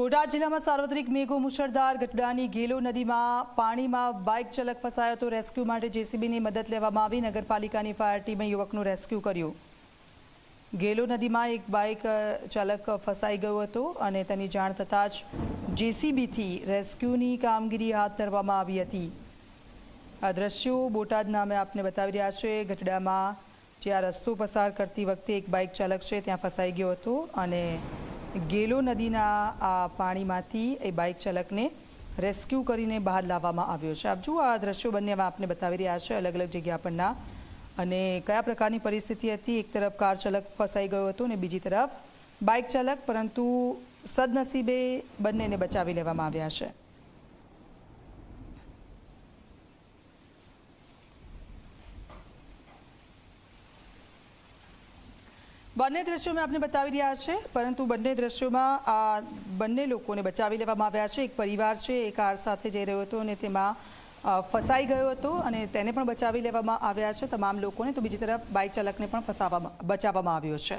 બોટાદ જિલ્લામાં સાર્વત્રિક મેઘો મુશળધાર. ગઢડાની ગેલો નદીમાં પાણીમાં બાઇક ચાલક ફસાયો તો રેસ્ક્યુ માટે જેસીબીની મદદ લેવામાં આવી. નગરપાલિકાની ફાયર ટીમે યુવકનું રેસ્ક્યુ કર્યું. ગેલો નદીમાં એક બાઇક ચાલક ફસાઈ ગયો હતો અને તેની જાણ થતાં જ જેસીબીથી રેસ્ક્યુની કામગીરી હાથ ધરવામાં આવી હતી. આ દ્રશ્યો બોટાદના અમે આપને બતાવી રહ્યા છે. ગઢડામાં જે આ રસ્તો પસાર કરતી વખતે એક બાઇક ચાલક છે, ત્યાં ફસાઈ ગયો હતો અને ગેલો નદીના આ પાણીમાંથી એ બાઇક ચાલકને રેસ્ક્યુ કરીને બહાર લાવવામાં આવ્યો છે. આપ જુઓ, આ દ્રશ્યો બંને આપને બતાવી રહ્યા છે અલગ અલગ જગ્યા પરના. અને કયા પ્રકારની પરિસ્થિતિ હતી? એક તરફ કાર ચાલક ફસાઈ ગયો હતો અને બીજી તરફ બાઇક ચાલક, પરંતુ સદનસીબે બંનેને બચાવી લેવામાં આવ્યા છે. બંને દ્રશ્યો મેં આપને બતાવી રહ્યા છે, પરંતુ બંને દ્રશ્યોમાં આ બંને લોકોને બચાવી લેવામાં આવ્યા છે. એક પરિવાર છે એ કાર સાથે જઈ રહ્યો હતો અને તેમાં ફસાઈ ગયો હતો અને તેને પણ બચાવી લેવામાં આવ્યા છે તમામ લોકોને. તો બીજી તરફ બાઇક ચાલકને પણ ફસાવવામાં બચાવવામાં આવ્યો છે.